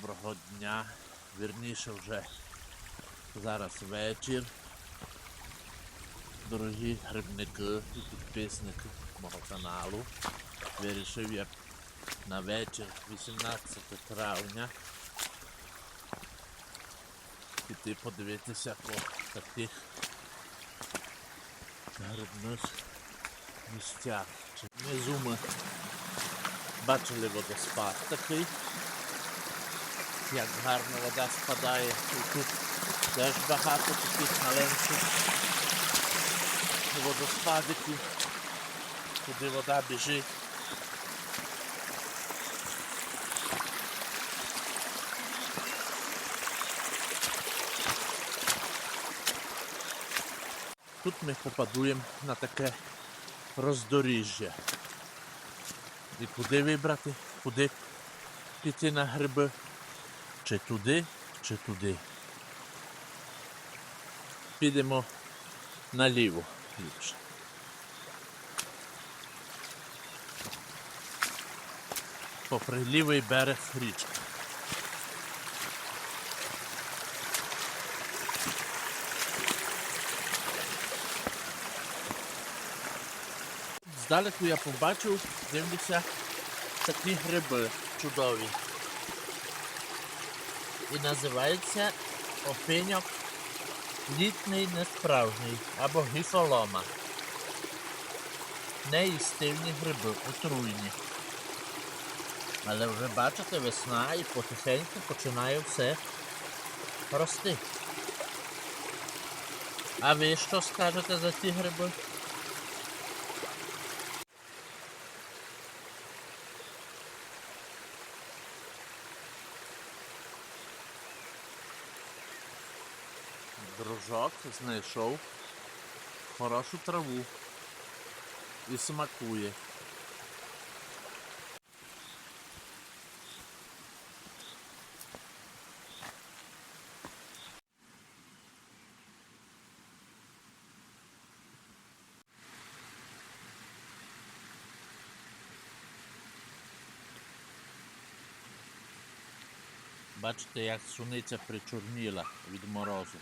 доброго дня. Вірніше вже зараз вечір. Дорогі грибники і підписники мого каналу. Вирішив я на вечір 18 травня піти подивитися по таких грибних місцях. Ми бачили водоспад такий, як гарно вода спадає. І тут теж багато таких маленьких водоспадиків, куди вода біжить. Тут ми попадуємо на таке роздоріжжя. І куди вибрати, куди піти на гриби? Чи туди, чи туди. Підемо наліво ліпше. Попри лівий берег річки. Здалеку я побачив, дивлюся, такі гриби чудові. І називається опиньок літний несправжній або гіфолома. Неїстивні гриби, отруйні. Але вже бачите, весна і потихеньку починає все рости. А ви що скажете за ці гриби? Дружок знайшов хорошу траву і смакує. Бачите, як суниця причорніла від морозу.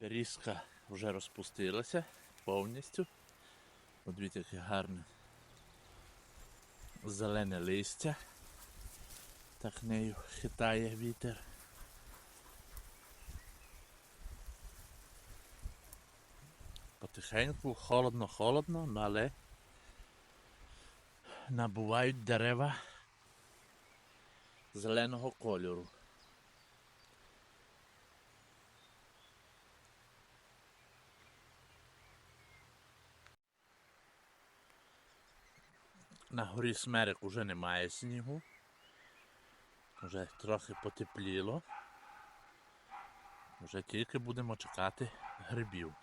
Берізка вже розпустилася повністю. От Дивіться, яке гарне зелене листя. Так нею хитає вітер. Потихеньку холодно-холодно, ну, але набувають дерева зеленого кольору. На горі Смерек уже немає снігу. Вже трохи потепліло. Вже тільки будемо чекати грибів.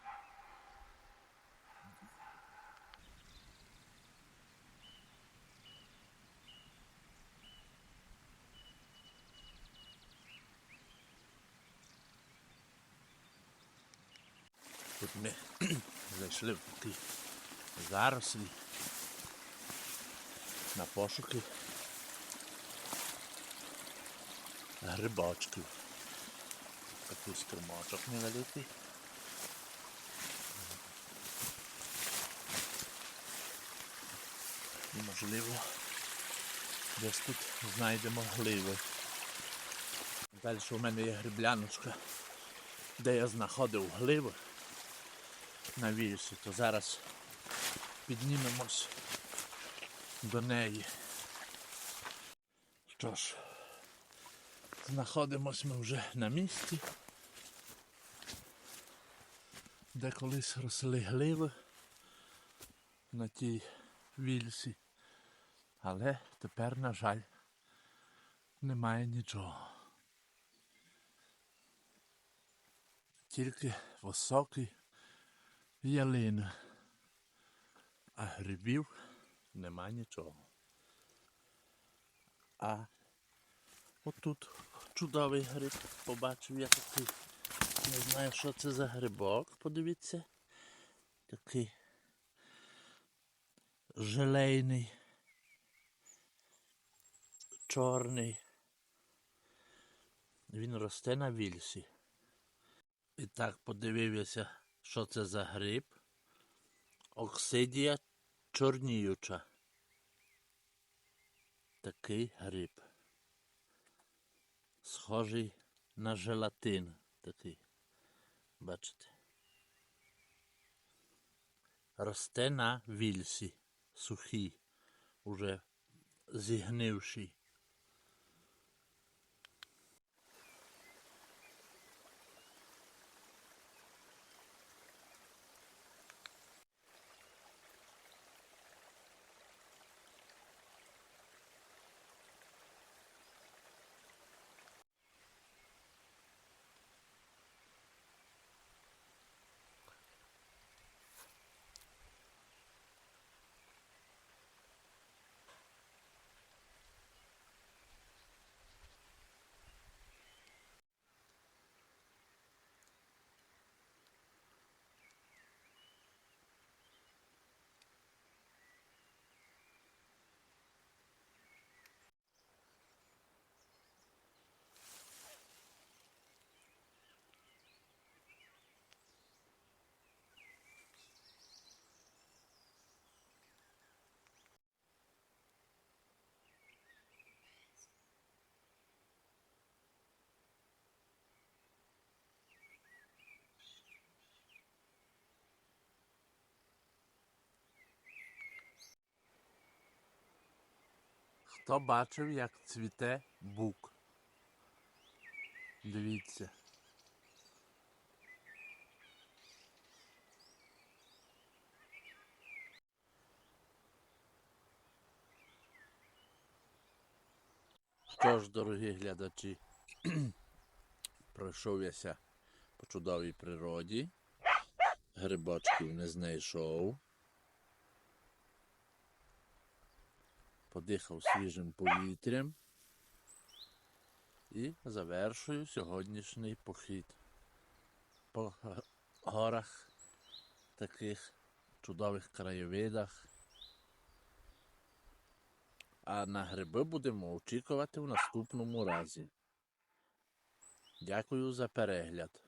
Тут ми зайшли в такі зарослі на пошуки грибочків. Такий скримочок невеликий. І можливо десь тут знайдемо гливи. Далі у мене є грибляночка, де я знаходив гливи на вірусі, то зараз піднімемось до неї. Що ж, знаходимось ми вже на місці, де колись росли гливи на тій вільсі. Але тепер, на жаль, немає нічого. Тільки високі ялини, а грибів нема нічого. А отут чудовий гриб побачив я такий. Не знаю, що це за грибок, подивіться. Такий желейний. чорний. Він росте на вільсі. І так подивився, що це за гриб. Оксидія чорніюча. Такий гриб. Схожий на желатин такий. Бачите? Росте на вільсі, сухій, уже зігнивший. Хто бачив, як цвіте бук? Дивіться. Що ж, дорогі глядачі, пройшов яся по чудовій природі, грибочків не знайшов. Подихав свіжим повітрям і завершую сьогоднішній похід по горах, таких чудових краєвидах. А на гриби будемо очікувати в наступному разі. Дякую за перегляд.